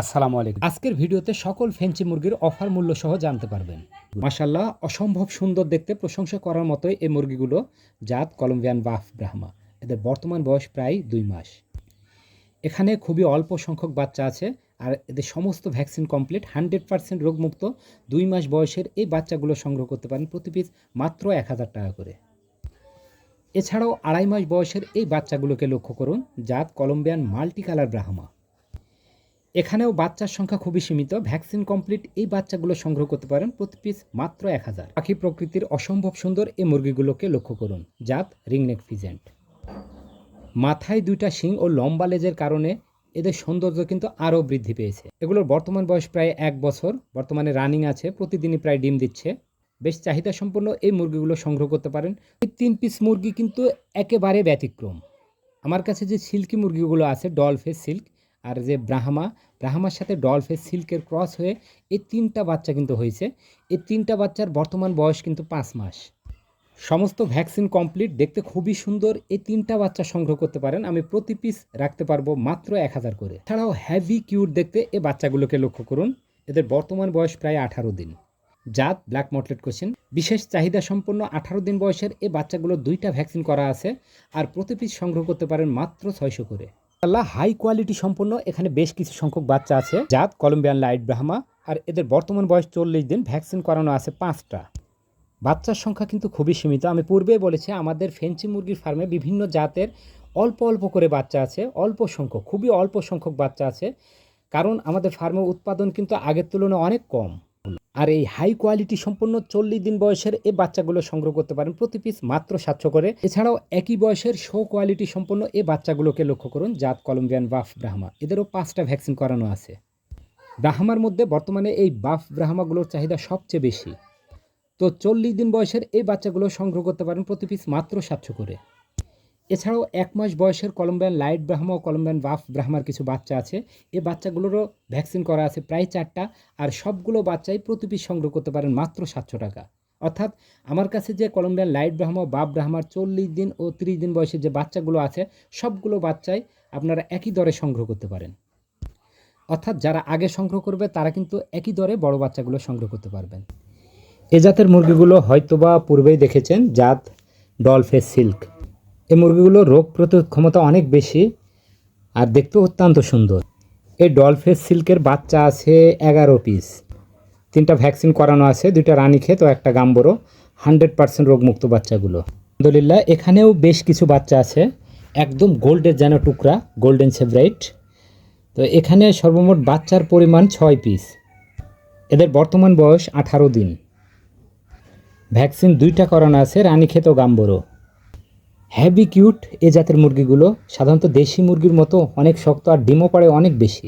আসসালামু আলাইকুম। আজকের ভিডিওতে সকল ফেঞ্চি মুরগির অফার মূল্য সহ জানতে পারবেন। মাশাল্লাহ অসম্ভব সুন্দর দেখতে প্রশংসা করার মতোই এই মুরগিগুলো, জাত কলম্বিয়ান বাফ ব্রাহ্মা। এদের বর্তমান বয়স প্রায় দুই মাস। এখানে খুবই অল্প সংখ্যক বাচ্চা আছে আর এদের সমস্ত ভ্যাকসিন কমপ্লিট, হান্ড্রেড পার্সেন্ট রোগমুক্ত। দুই মাস বয়সের এই বাচ্চাগুলো সংগ্রহ করতে পারেন প্রতি পিস মাত্র এক হাজার টাকা করে। এছাড়াও আড়াই মাস বয়সের এই বাচ্চাগুলোকে লক্ষ্য করুন, জাত কলম্বিয়ান মাল্টি কালার ব্রাহ্মা। এখানেও বাচ্চার সংখ্যা খুবই সীমিত। ভ্যাকসিন কমপ্লিট, এই বাচ্চাগুলো সংগ্রহ করতে পারেন প্রতি পিস মাত্র এক হাজার। পাখি প্রকৃতির অসম্ভব সুন্দর এই মুরগিগুলোকে লক্ষ্য করুন, জাত রিংনেক ফিজেন্ট। মাথায় দুইটা শিং ও লম্বা লেজের কারণে এদের সৌন্দর্য কিন্তু আরও বৃদ্ধি পেয়েছে। এগুলোর বর্তমান বয়স প্রায় এক বছর, বর্তমানে রানিং আছে, প্রতিদিনই প্রায় ডিম দিচ্ছে। বেশ চাহিদা সম্পন্ন এই মুরগিগুলো সংগ্রহ করতে পারেন। এই তিন পিস মুরগি কিন্তু একেবারে ব্যতিক্রম। আমার কাছে যে সিল্কি মুরগিগুলো আছে ডলফে সিল্ক আর যে ব্রাহ্মা, ব্রাহ্মার সাথে ডলফেস সিল্কের ক্রস হয়ে এই তিনটা বাচ্চা কিন্তু হয়েছে। এই তিনটা বাচ্চার বর্তমান বয়স কিন্তু পাঁচ মাস। সমস্ত ভ্যাকসিন কমপ্লিট, দেখতে খুবই সুন্দর। এই তিনটা বাচ্চা সংগ্রহ করতে পারেন। আমি প্রতি পিস রাখতে পারব মাত্র এক হাজার করে। এছাড়াও হ্যাভি কিউট দেখতে এই বাচ্চাগুলোকে লক্ষ্য করুন। এদের বর্তমান বয়স প্রায় আঠারো দিন। জাত ব্ল্যাক মটলেট কোশ্চেন বিশেষ চাহিদা সম্পন্ন আঠারো দিন বয়সের এ বাচ্চাগুলো দুইটা ভ্যাকসিন করা আছে। আর প্রতি পিস সংগ্রহ করতে পারেন মাত্র ছয়শো করে। আল্লাহ হাই কোয়ালিটি সম্পন্ন এখানে বেশ কিছু সংখ্যক বাচ্চা আছে। জাত কলম্বিয়ান লাইট ব্রাহ্মা আর এদের বর্তমান বয়স চল্লিশ দিন, ভ্যাকসিন করানো আছে পাঁচটা। বাচ্চার সংখ্যা কিন্তু খুবই সীমিত। আমি পূর্বেই বলেছি, আমাদের ফেন্সি মুরগির ফার্মে বিভিন্ন জাতের অল্প অল্প করে বাচ্চা আছে, অল্প সংখ্যক, খুবই অল্প সংখ্যক বাচ্চা আছে। কারণ আমাদের ফার্মে উৎপাদন কিন্তু আগের তুলনায় অনেক কম। আর এই হাই কোয়ালিটি সম্পন্ন চল্লিশ দিন বয়সের এই বাচ্চাগুলো সংগ্রহ করতে পারেন প্রতি পিস মাত্র সাতশো করে। এছাড়াও একই বয়সের শো কোয়ালিটি সম্পন্ন এই বাচ্চাগুলোকে লক্ষ্য করুন, জাত কলম্বিয়ান বাফ, ব্রাহ্মা। এদেরও পাঁচটা ভ্যাকসিন করানো আছে। ব্রাহ্মার মধ্যে বর্তমানে এই বাফ, ব্রাহ্মাগুলোর চাহিদা সবচেয়ে বেশি। তো চল্লিশ দিন বয়সের এই বাচ্চাগুলো সংগ্রহ করতে পারেন প্রতি পিস মাত্র সাতশো করে। এছাড়াও এক মাস বয়সের কলম্বিয়ান লাইট ব্রাহ্মা ও কলম্বিয়ান বাফ ব্রাহ্মার কিছু বাচ্চা আছে। এই বাচ্চাগুলোরও ভ্যাকসিন করা আছে প্রায় চারটা আর সবগুলো বাচ্চাই প্রতি পিস সংগ্রহ করতে পারেন মাত্র সাতশো টাকা। অর্থাৎ আমার কাছে যে কলম্বিয়ান লাইট ব্রাহ্মা বাপ ব্রাহ্মার চল্লিশ দিন ও তিরিশ দিন বয়সের যে বাচ্চাগুলো আছে, সবগুলো বাচ্চাই আপনারা একই দরে সংগ্রহ করতে পারেন। অর্থাৎ যারা আগে সংগ্রহ করবে, তারা কিন্তু একই দরে বড় বাচ্চাগুলো সংগ্রহ করতে পারবেন। এ জাতের মুরগিগুলো হয়তোবা পূর্বেই দেখেছেন, জাত ডলফেস সিল্ক। এই মুরগিগুলোর রোগ প্রতিরোধ ক্ষমতা অনেক বেশি আর দেখতেও অত্যন্ত সুন্দর। এই ডলফেস সিল্কের বাচ্চা আছে এগারো পিস তিনটা ভ্যাকসিন করানো আছে, দুইটা রানীক্ষেত ও একটা গাম্বরো। হান্ড্রেড পার্সেন্ট রোগমুক্ত বাচ্চাগুলো। আলহামদুলিল্লাহ, এখানেও বেশ কিছু বাচ্চা আছে। একদম গোল্ডের যেন টুকরা, গোল্ডেন সেভরাইট। তো এখানে সর্বমোট বাচ্চার পরিমাণ ছয় পিস এদের বর্তমান বয়স আঠারো দিন। ভ্যাকসিন দুইটা করানো আছে রানীক্ষেত ও গাম্বরো। হ্যাভি কিউট এ জাতের মুরগিগুলো সাধারণত দেশি মুরগির মতো অনেক শক্ত আর ডিমও পাড়ে অনেক বেশি।